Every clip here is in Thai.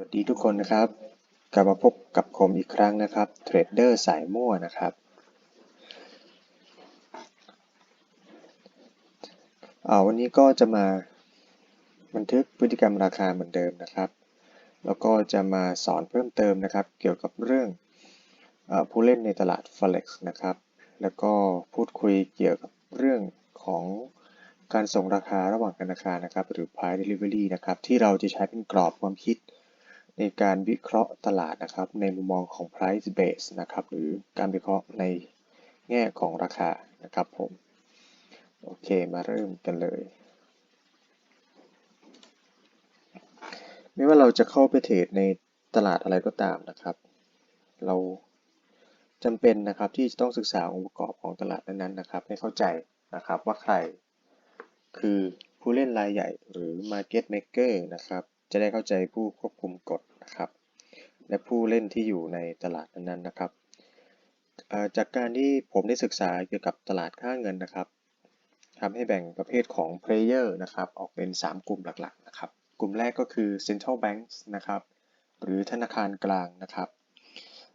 วัสดีทุกคนนะครับ กลับมาพบกับผมอีกครั้งนะครับเทรดเดอร์สายมั่วนะครับอ่าวันนี้ก็จะมาบันทึกพฤติกรรมราคาเหมือนเดิมนะครับ แล้วก็จะมาสอนเพิ่มเติมนะครับ เกี่ยวกับเรื่องอผู้เล่นในตลาด Forex นะครับ แล้วก็พูดคุยเกี่ยวกับเรื่องของการส่งราคาระหว่างธนาคารนะครับ หรือ price delivery นะครับ ที่เราจะใช้เป็นกรอบความคิด ในการวิเคราะห์ตลาดนะครับในมุมมองของ price base นะครับหรือการวิเคราะห์ในแง่ของราคานะครับผมโอเคมาเริ่มกันเลย ไม่ว่าเราจะเข้าไปเทรดในตลาดอะไรก็ตามนะครับ เราจำเป็นนะครับที่จะต้องศึกษาองค์ประกอบของตลาดนั้นๆนะครับ ให้เข้าใจนะครับว่าใคร คือผู้เล่นรายใหญ่หรือ market maker นะครับ จะได้เข้าใจผู้ควบคุมกฎนะครับ และผู้ เล่นที่อยู่ในตลาดนั้นๆนะครับ จากการที่ผมได้ศึกษาเกี่ยวกับตลาดค่าเงินนะครับทำให้แบ่งประเภทของ player นะครับออกเป็น 3 กลุ่มหลักๆนะครับ กลุ่มแรกก็คือ central banks นะครับ หรือธนาคารกลางนะครับ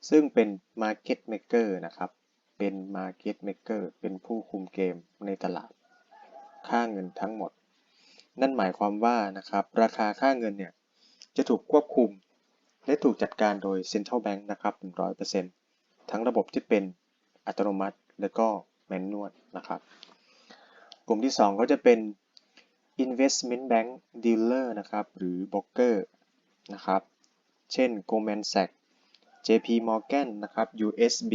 ซึ่งเป็น market maker นะครับ เป็น market maker เป็นผู้คุมเกมในตลาดค่าเงินทั้งหมด นั่นหมายความว่านะครับราคาค่าเงินเนี่ยจะถูกควบคุม และถูกจัดการโดย Central Bank นะครับ 100%ทั้งระบบที่เป็นอัตโนมัติ และก็แมนนวลนะครับ กลุ่มที่ 2 ก็จะเป็น Investment Bank Dealer นะครับ หรือ Broker นะครับ เช่น Goldman Sachs JP Morgan นะครับ USB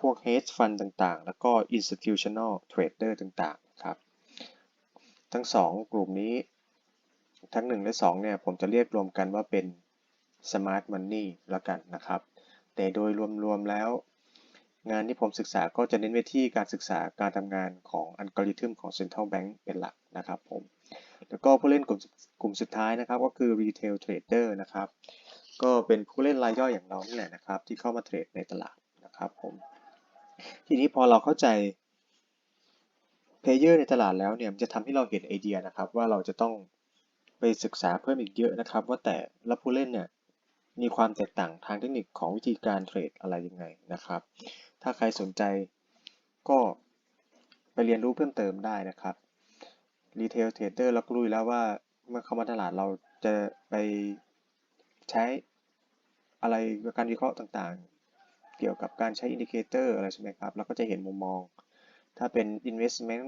พวก hedge fund ต่างๆ แล้วก็ institutional trader ต่างๆ ครับ ทั้งสองกลุ่มนี้ ทั้ง 1 และ 2 เนี่ย ผมจะเรียกรวมกันว่าเป็น Smart Money ล้วกันนะครับ แต่โดยรวมๆแล้ว งานที่ผมศึกษาก็จะเน้นไปที่การศึกษาการทำงานของอัลกอริทึมของ Central Bank เป็นหลักนะครับผม แล้วก็ผู้เล่นกลุ่มกลุ่มสุดท้ายนะครับ ก็คือ Retail Trader นะครับ ก็เป็นผู้เล่นรายย่อยอย่างเรานี่แหละนะครับ ที่เข้ามาเทรดในตลาดนะครับผม ทีนี้พอเราเข้าใจเพลเยอร์ในตลาดแล้วเนี่ยมันจะทำให้เราเห็นไอเดียนะครับว่าเราจะต้องไปศึกษาเพิ่มอีกเยอะนะครับ ว่าแต่ละผู้เล่นเนี่ย มีความแตกต่างทางเทคนิคของวิธีการเทรดอะไรยังไงนะครับ ถ้าใครสนใจก็ไปเรียนรู้เพิ่มเติมได้นะครับรีเทลเทรดเดอร์เราก็รู้แล้วว่าเมื่อเข้ามาตลาดเราจะไปใช้อะไรการวิเคราะห์ต่างๆ เกี่ยวกับการใช้อินดิเคเตอร์อะไรใช่ไหมครับเราก็จะเห็นมุมมอง ถ้าเป็น investment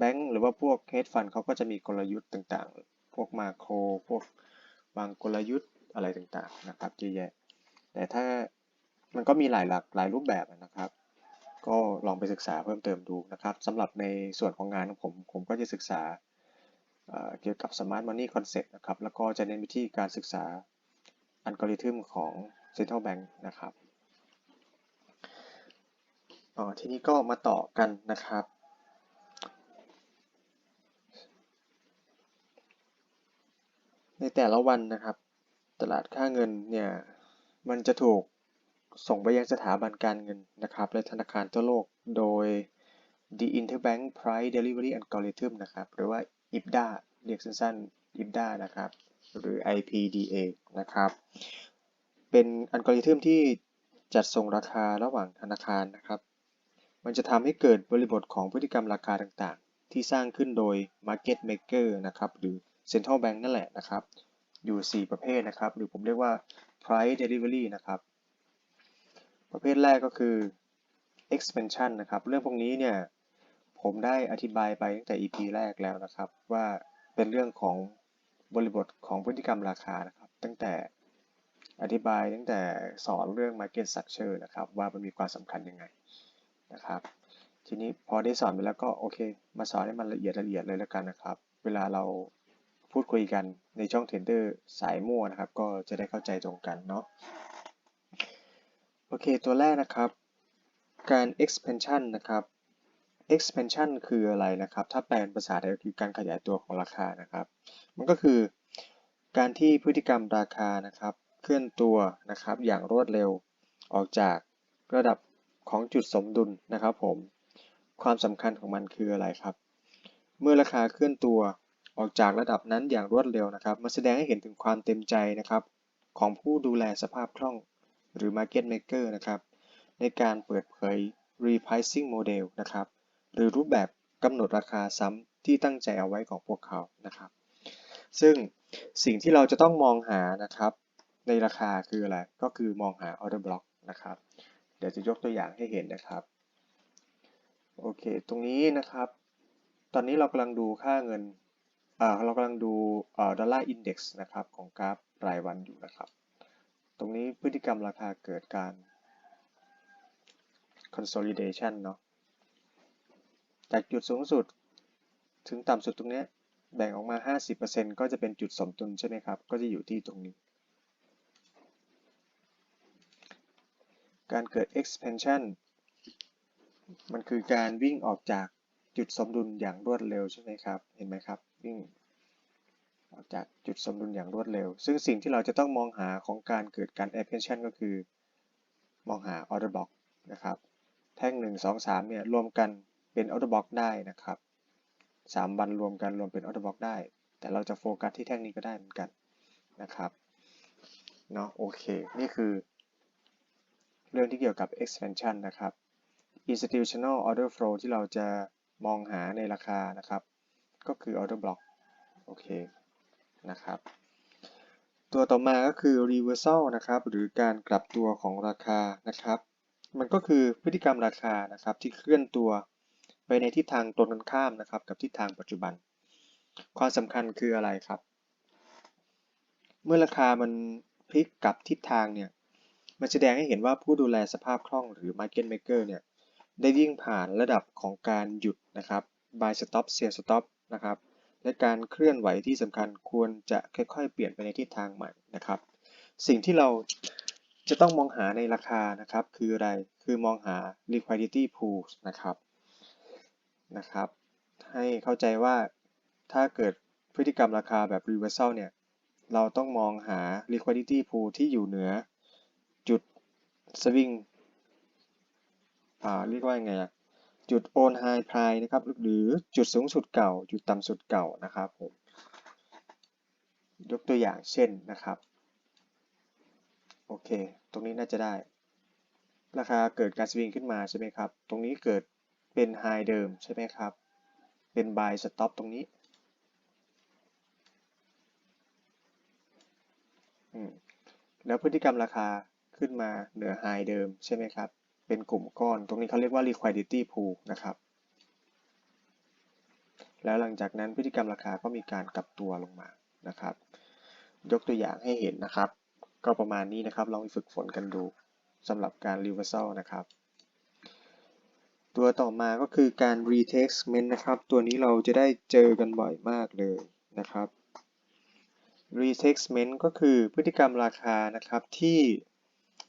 bank หรือว่าพวก hedge fund เขาก็จะมีกลยุทธ์ต่างๆ พวกมาโครพวกวางกลยุทธ์ อะไรต่างๆนะครับเยอะแยะ แต่ถ้ามันก็มีหลายหลักหลายรูปแบบนะครับ ก็ลองไปศึกษาเพิ่มเติมดูนะครับสำหรับในส่วนของงานของผมผมก็จะศึกษาเกี่ยวกับ Smart Money Concept นะครับ แล้วก็จะเน้นวิธีการศึกษาอัลกอริทึมของ Central Bank นะครับทีนี้ก็มาต่อกันนะครับ ในแต่ละวันนะครับ ตลาดค่าเงินเนี่ยมันจะถูกส่งไปยังสถาบันการเงินนะครับและธนาคารทั่วโลกโดย The Interbank Price Delivery Algorithm นะครับหรือว่า IPDA เรียกสั้นๆ IPDA นะครับหรือ IPDA นะครับ เป็นอัลกอริทึมที่จัดส่งราคาระหว่างธนาคารนะครับ มันจะทำให้เกิดบริบทของพฤติกรรมราคาต่างๆ ที่สร้างขึ้นโดย Market Maker นะครับหรือ Central Bank นั่นแหละนะครับ อยู่ 4 ประเภทนะครับ หรือผมเรียกว่า Price Delivery นะครับ ประเภทแรกก็คือ Expansion นะครับ เรื่องพวกนี้เนี่ย ผมได้อธิบายไปตั้งแต่ EP แรกแล้วนะครับ ว่าเป็นเรื่องของบริบทของพฤติกรรมราคานะครับ ตั้งแต่อธิบายตั้งแต่สอนเรื่อง Market Structure นะครับ ว่ามันมีความสำคัญยังไงนะครับ ทีนี้พอได้สอนไปแล้วก็โอเค มาสอนให้มันละเอียดละเอียดเลยแล้วกันนะครับ เวลาเรา พูดคุยกันในช่องเทรนเดอร์สายมั่วนะครับ ก็จะได้เข้าใจตรงกันเนาะโอเค ตัวแรกนะครับ การ expansion นะครับ expansion คืออะไรนะครับ ถ้าแปลเป็นภาษาไทยก็คือการขยายตัวของราคานะครับ มันก็คือการที่พฤติกรรมราคานะครับ เคลื่อนตัวนะครับ อย่างรวดเร็วออกจากระดับของจุดสมดุลนะครับผม ความสำคัญของมันคืออะไรครับ เมื่อราคาเคลื่อนตัว ออกจากระดับนั้นอย่างรวดเร็วนะครับมันแสดงให้เห็นถึงความเต็มใจนะครับของผู้ดูแลสภาพคล่องหรือ Market Maker นะครับในการเปิดเผย Repricing Model นะครับหรือรูปแบบกำหนดราคาซ้ำที่ตั้งใจเอาไว้ของพวกเขานะครับ ซึ่งสิ่งที่เราจะต้องมองหานะครับ ในราคาคืออะไร ก็คือมองหา Order Block นะครับ เดี๋ยวจะยกตัวอย่างให้เห็นนะครับ โอเค ตรงนี้นะครับ ตอนนี้เรากำลังดูค่าเงิน เรากำลังดูดอลลาร์อินเด็กซ์นะครับของกราฟรายวันอยู่นะครับ ตรงนี้พฤติกรรมราคาเกิดการ consolidation เนาะจากจุดสูงสุดถึงต่ำสุดตรงนี้แบ่งออกมา 50%ก็จะเป็นจุดสมดุลใช่ไหมครับ ก็จะอยู่ที่ตรงนี้ การเกิด expansion มันคือการวิ่งออกจากจุดสมดุลอย่างรวดเร็วใช่ไหมครับ เห็นไหมครับ วิ่งออกจากจุดสมดุลอย่างรวดเร็ว ซึ่งสิ่งที่เราจะต้องมองหาของการเกิดการ expansion ก็คือ มองหา order block นะครับ แท่ง 1 2 3 เนี่ยรวมกันเป็น order block ได้นะครับ 3 วันรวมกันรวมเป็น order block ได้ แต่เราจะโฟกัสที่แท่งนี้ก็ได้เหมือนกันนะครับ เนาะโอเค นี่คือ เรื่องที่เกี่ยวกับ expansion นะครับ institutional order flow ที่เราจะมองหาในราคานะครับ ก็คือ order block โอเคนะครับ ตัวต่อมาก็คือ reversal นะครับ หรือการกลับตัวของราคานะครับ มันก็คือพฤติกรรมราคานะครับที่เคลื่อนตัวไปในทิศทางตรงกันข้ามนะครับ กับทิศทางปัจจุบัน ความสำคัญคืออะไรครับ เมื่อราคามันพลิกกลับทิศทางเนี่ย มันแสดงให้เห็นว่าผู้ดูแลสภาพคล่องหรือ market maker เนี่ยได้วิ่งผ่านระดับของการหยุดนะครับ buy stop sell stop นะครับ และการเคลื่อนไหวที่สำคัญควรจะค่อยๆ เปลี่ยนไปในทิศทางใหม่นะครับ สิ่งที่เราจะต้องมองหาในราคานะครับ คืออะไร คือมองหา liquidity pools นะครับนะครับ ให้เข้าใจว่าถ้าเกิดพฤติกรรมราคาแบบ reversal เนี่ย เราต้องมองหา liquidity pool ที่อยู่เหนือจุด swing อ่าเรียกว่าไงอะ จุด on high price นะครับ หรือจุดสูงสุดเก่า จุดต่ำสุดเก่านะครับผม ยกตัวอย่างเช่นนะครับ โอเค ตรงนี้น่าจะได้ ราคาเกิดการสวิงขึ้นมาใช่ไหมครับ ตรงนี้เกิดเป็น high เดิมใช่ไหมครับ เป็น buy stop ตรงนี้แล้วพฤติกรรมราคาขึ้นมาเหนือ high เดิมใช่ไหมครับ เป็นกลุ่มก้อน ตรงนี้เขาเรียกว่า liquidity pool นะครับ แล้วหลังจากนั้นพฤติกรรมราคาก็มีการกลับตัวลงมานะครับ ยกตัวอย่างให้เห็นนะครับ ก็ประมาณนี้นะครับ ลองฝึกฝนกันดูสำหรับการ reversal นะครับ ตัวต่อมาก็คือการ retracement นะครับ ตัวนี้เราจะได้เจอกันบ่อยมากเลยนะครับ retracement ก็คือพฤติกรรมราคานะครับที่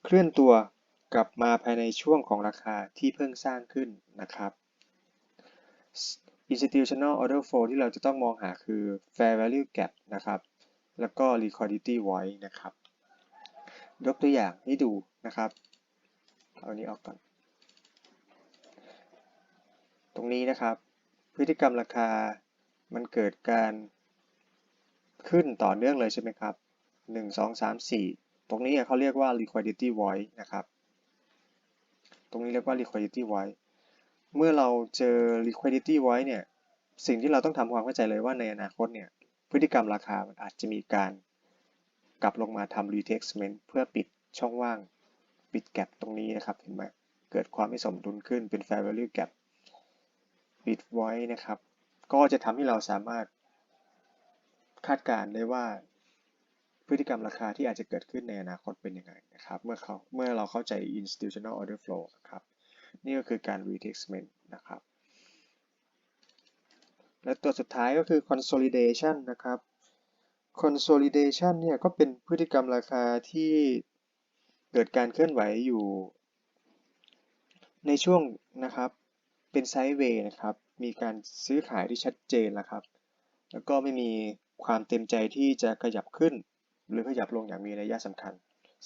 เคลื่อนตัว กลับมาภายในช่วงของราคาที่เพิ่งสร้างขึ้นนะครับ institutional order flow ที่เราจะต้องมองหาคือ fair value gap นะครับ แล้วก็ liquidity void นะครับ ยกตัวอย่างให้ดูนะครับ เอาอันนี้ออกก่อน ตรงนี้นะครับ พฤติกรรมราคามันเกิดการขึ้นต่อเนื่องเลยใช่ไหมครับ 1 2 3 4 ตรงนี้เขาเรียกว่า liquidity void นะครับ รงนี้เรียกว่า liquidity void เมื่อเราเจอ liquidity void เนี่ย สิ่งที่เราต้องทำความเข้าใจเลยว่าในอนาคตเนี่ย พฤติกรรมราคามันอาจจะมีการกลับลงมาทำ retracement เพื่อปิดช่องว่าง ปิดแกลบตรงนี้นะครับ เห็นไหมเกิดความไม่สมดุลขึ้นเป็น fair value gap ปิดไว้นะครับ ก็จะทำให้เราสามารถคาดการณ์ได้ว่า พฤติกรรมราคาที่อาจจะเกิดขึ้นในอนาคตเป็นยังไงนะครับ เมื่อเขาเมื่อเราเข้าใจ institutional order flow นะครับ นี่ก็คือการ retracement นะครับ และตัวสุดท้ายก็คือ consolidation นะครับ consolidation เนี่ยก็เป็นพฤติกรรมราคาที่เกิดการเคลื่อนไหวอยู่ ในช่วงนะครับเป็นไซด์เวย์นะครับ มีการซื้อขายที่ชัดเจนแล้วครับ แล้วก็ไม่มีความเต็มใจที่จะขยับขึ้น หรือขยับลงอย่างมีนัยสำคัญ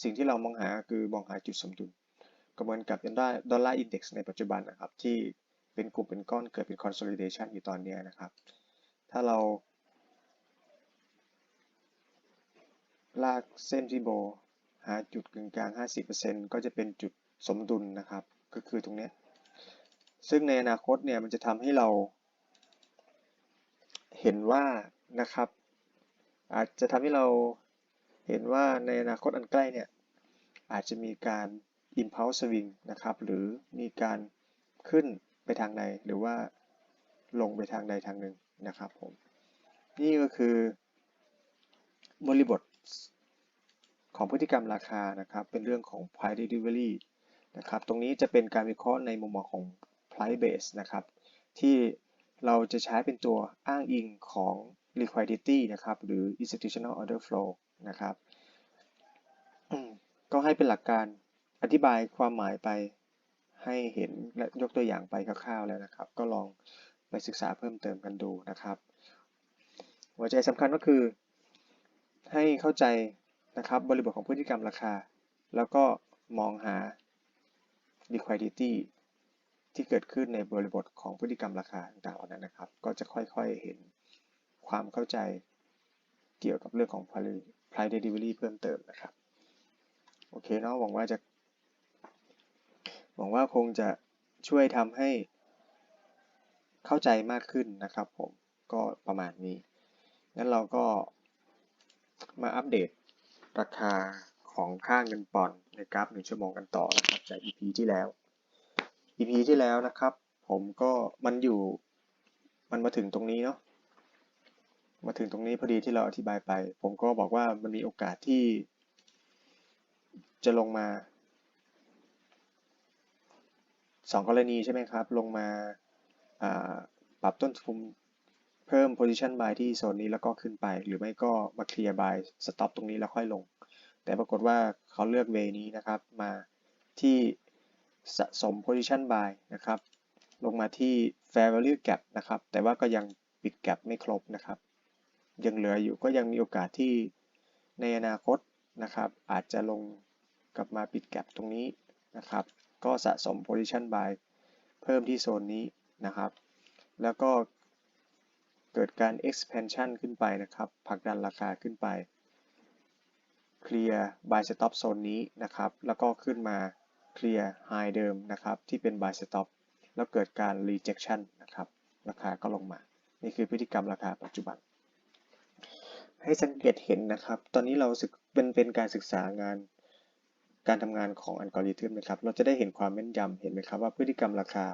สิ่งที่เรามองหาคือมองหาจุดสมดุลก็เหมือนกับดอลลาร์อินเด็กซ์ในปัจจุบันนะครับ ที่เป็นกลุ่มเป็นก้อนเกิดเป็น consolidation อยู่ตอนนี้นะครับ ถ้าเรา ลากเส้นฟิโบหาจุดกึ่งกลาง 50%ก็จะเป็นจุดสมดุลนะครับ ก็คือตรงนี้ ซึ่งในอนาคตเนี่ยมันจะทำให้เรา เห็นว่านะครับ อาจจะทำให้เรา เห็นว่าในอนาคตอันใกล้เนี่ยอาจจะมีการ impulse swing นะครับ หรือมีการขึ้นไปทางใดหรือว่าลงไปทางใดทางหนึ่งนะครับผม นี่ก็คือบริบทของพฤติกรรมราคานะครับ เป็นเรื่องของ price delivery นะครับ ตรงนี้จะเป็นการวิเคราะห์ในมุมมองของ price base นะครับ ที่เราจะใช้เป็นตัวอ้างอิงของ liquidity นะครับ หรือ institutional order flow นะครับ ก็ให้เป็นหลักการอธิบายความหมายไปให้เห็นและยกตัวอย่างไปคร่าวๆแล้วนะครับ ก็ลองไปศึกษาเพิ่มเติมกันดูนะครับ หัวใจสำคัญก็คือ ให้เข้าใจนะครับบริบทของพฤติกรรมราคา แล้วก็มองหา liquidity ที่เกิดขึ้นในบริบทของพฤติกรรมราคาต่างๆเหล่านั้นนะครับ ก็จะค่อยๆเห็น ความเข้าใจเกี่ยวกับเรื่องของ price delivery เพิ่มเติมนะครับ โอเคเนาะหวังว่าจะ หวังว่าคงจะช่วยทำให้เข้าใจมากขึ้นนะครับผมก็ประมาณนี้ งั้นเราก็มาอัปเดตราคาของค่าเงินปอนด์ในกราฟ 1 ชั่วโมงกันต่อนะครับจาก EP ที่แล้ว EP ที่แล้วนะครับ ผมก็มันอยู่มันมาถึงตรงนี้เนาะ มาถึงตรงนี้พอดีที่เราอธิบายไป ผมก็บอกว่ามันมีโอกาสที่ จะลงมาสองกรณีใช่ไหมครับ ลงมาปรับต้นทุนเพิ่ม position buy ที่โซนนี้แล้วก็ขึ้นไป หรือไม่ก็มาเคลียร์ buy stop ตรงนี้แล้วค่อยลง แต่ปรากฏว่าเขาเลือกเวนี้นะครับมาที่สะสม position buy นะครับ ลงมาที่ fair value gap นะครับ แต่ว่าก็ยังปิด gap ไม่ครบนะครับ ยังเหลืออยู่ก็ยังมีโอกาสที่ในอนาคตนะครับ อาจจะลงกลับมาปิด gap ตรงนี้นะครับ ก็สะสม position buy เพิ่มที่โซนนี้นะครับ แล้วก็เกิดการ expansion ขึ้นไปนะครับผลักดันราคาขึ้นไปเคลียร์ buy stop โซนนี้นะครับ แล้วก็ขึ้นมาเคลียร์ high เดิมนะครับ ที่เป็น buy stop แล้วเกิดการ rejection นะครับ ราคาก็ลงมา นี่คือพฤติกรรมราคาปัจจุบัน ให้สังเกตเห็นนะครับ ตอนนี้เราเป็นเป็นการศึกษางาน การทำงานของอัลกอริทึมนะครับ เราจะได้เห็นความแม่นยำเห็นไหมครับว่าพฤติกรรมราคา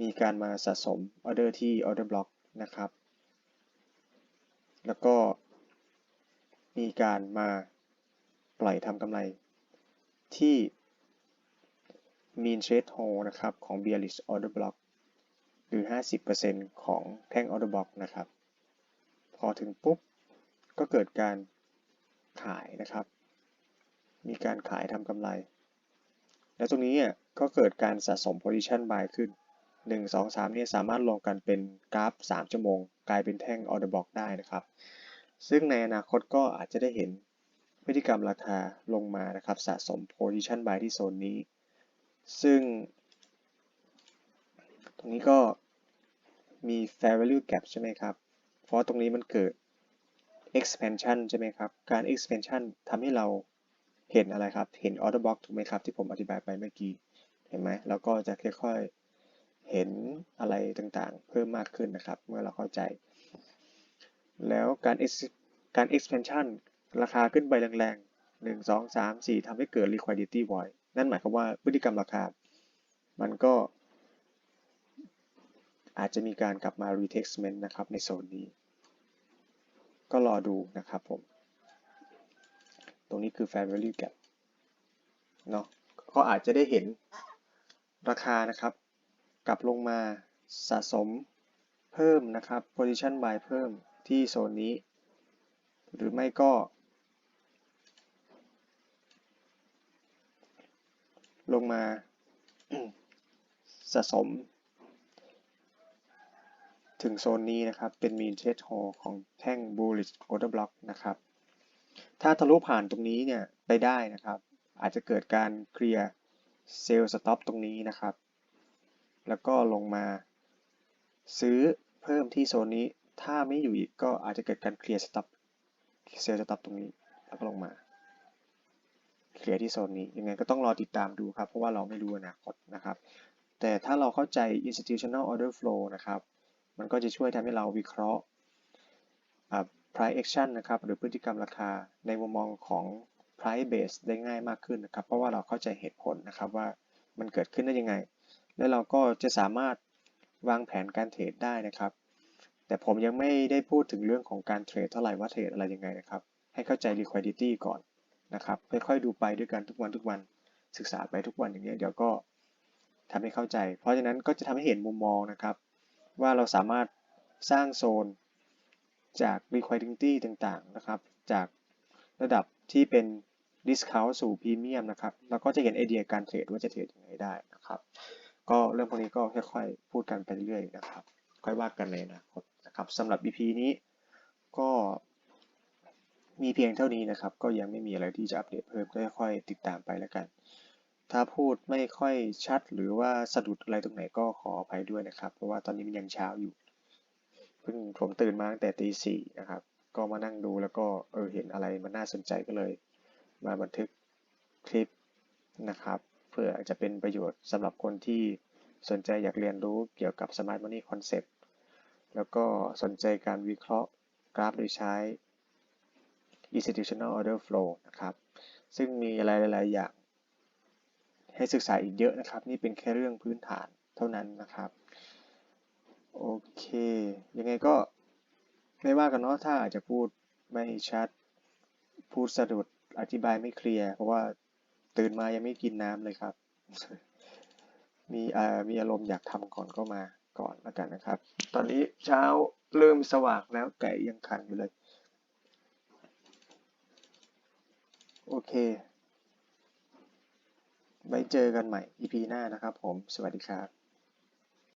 มีการมาสะสมออเดอร์ที่ออเดอร์บล็อกนะครับ แล้วก็มีการมาปล่อยทำกำไรที่ mean trade hold นะครับ ของ bearish order block หรือ 50%ของแท่ง order block นะครับ อถึงปุ๊บ ก็เกิดการขายนะครับ มีการขายทำกำไร แล้วตรงนี้ก็เกิดการสะสม position buy ขึ้น 1 2 3เนี่ยสามารถลงกันเป็นกราฟ 3 ชั่วโมง กลายเป็นแท่ง order block ได้นะครับ ซึ่งในอนาคตก็อาจจะได้เห็นพฤติกรรมราคาลงมานะครับ สะสม position buy ที่โซนนี้ ซึ่ง ตรงนี้ก็มี fair value gap ใช่ไหมครับ เพราะตรงนี้มันเกิด expansion ใช่ไหมครับ การ expansion ทำให้เราเห็นอะไรครับ เห็น order box ถูกไหมครับ ที่ผมอธิบายไปเมื่อกี้ เห็นไหมแล้วก็จะค่อยๆ เห็นอะไรต่างๆ เพิ่มมากขึ้นนะครับ เมื่อเราเข้าใจ แล้วการ การ expansion ราคาขึ้นไปแรงๆ 1 2 3 4ทำให้เกิด liquidity void นั่นหมายความว่าพฤติกรรมราคา มันก็ อาจจะมีการกลับมา retestment นะครับในโซนนี้ ก็รอดูนะครับผม ตรงนี้คือ fair value gap เนาะก็อาจจะได้เห็นราคานะครับ กลับลงมาสะสมเพิ่มนะครับ position buy เพิ่มที่โซนนี้ หรือไม่ก็ลงมาสะสม ถึงโซนนี้นะครับ เป็น mean trade hold ของแท่ง bullish order block นะครับ ถ้าทะลุผ่านตรงนี้เนี่ยไปได้นะครับ อาจจะเกิดการเคลียร์เซลล์สต็อปตรงนี้นะครับ แล้วก็ลงมาซื้อเพิ่มที่โซนนี้ ถ้าไม่อยู่อีกก็อาจจะเกิดการเคลียร์สต็อปเซลล์จะตับตรงนี้ แล้วก็ลงมา เคลียร์ที่โซนนี้ ยังไงก็ต้องรอติดตามดูครับ เพราะว่าเราไม่รู้อนาคตนะครับ แต่ถ้าเราเข้าใจ institutional order flow นะครับ มันก็จะช่วยทำให้เราวิเคราะห์ price action นะครับ หรือพฤติกรรมราคาในมุมมองของ price base ได้ง่ายมากขึ้นนะครับ เพราะว่าเราเข้าใจเหตุผลนะครับว่ามันเกิดขึ้นได้ยังไง และเราก็จะสามารถวางแผนการเทรดได้นะครับ แต่ผมยังไม่ได้พูดถึงเรื่องของการเทรดเท่าไหร่ว่าเทรดอะไรยังไงนะครับ ให้เข้าใจ liquidity ก่อนนะครับ ค่อยๆดูไปด้วยกันทุกวันทุกวัน ศึกษาไปทุกวันอย่างเงี้ยเดี๋ยวก็ทำให้เข้าใจ เพราะฉะนั้นก็จะทำให้เห็นมุมมองนะครับ ว่าเราสามารถสร้างโซนจาก liquidity ต่างๆ นะครับ จากระดับที่เป็น discount สู่ premium นะครับ เราก็จะเห็นไอเดียการเทรดว่าจะเทรดยังไงได้นะครับ ก็เรื่องพวกนี้ก็ค่อยๆ พูดกันไปเรื่อยๆ นะครับ ค่อยว่ากันในอนาคตนะครับสำหรับ EP นี้ก็มีเพียงเท่านี้นะครับ ก็ยังไม่มีอะไรที่จะอัปเดตเพิ่มก็ค่อยๆติดตามไปแล้วกัน ถ้าพูดไม่ค่อยชัดหรือว่าสะดุดอะไรตรงไหนก็ขออภัยด้วยนะครับ เพราะว่าตอนนี้มันยังเช้าอยู่เพิ่งผมตื่นมาตั้งแต่ตีสี่นะครับ ก็มานั่งดูแล้วก็เออเห็นอะไรมันน่าสนใจก็เลย มาบันทึกคลิปนะครับ เพื่อจะเป็นประโยชน์สำหรับคนที่สนใจอยากเรียนรู้เกี่ยวกับ Smart Money Concept แล้วก็สนใจการวิเคราะห์กราฟโดยใช้ Institutional Order Flow นะครับ ซึ่งมีอะไรหลาย ๆ อย่าง ให้ศึกษาอีกเยอะนะครับ นี่เป็นแค่เรื่องพื้นฐานเท่านั้นนะครับ โอเค ยังไงก็ไม่ว่ากันเนาะถ้าอาจจะพูดไม่ชัด พูดสะดุดอธิบายไม่เคลียร์เพราะว่าตื่นมายังไม่กินน้ำเลยครับ มีอ่ามีอารมณ์อยากทำก่อนก็มาก่อนแล้วกันนะครับ ตอนนี้เช้าเริ่มสว่างแล้วไก่ยังขันอยู่เลย โอเค ไว้เจอกันใหม่ EP หน้านะครับผม สวัสดีครับ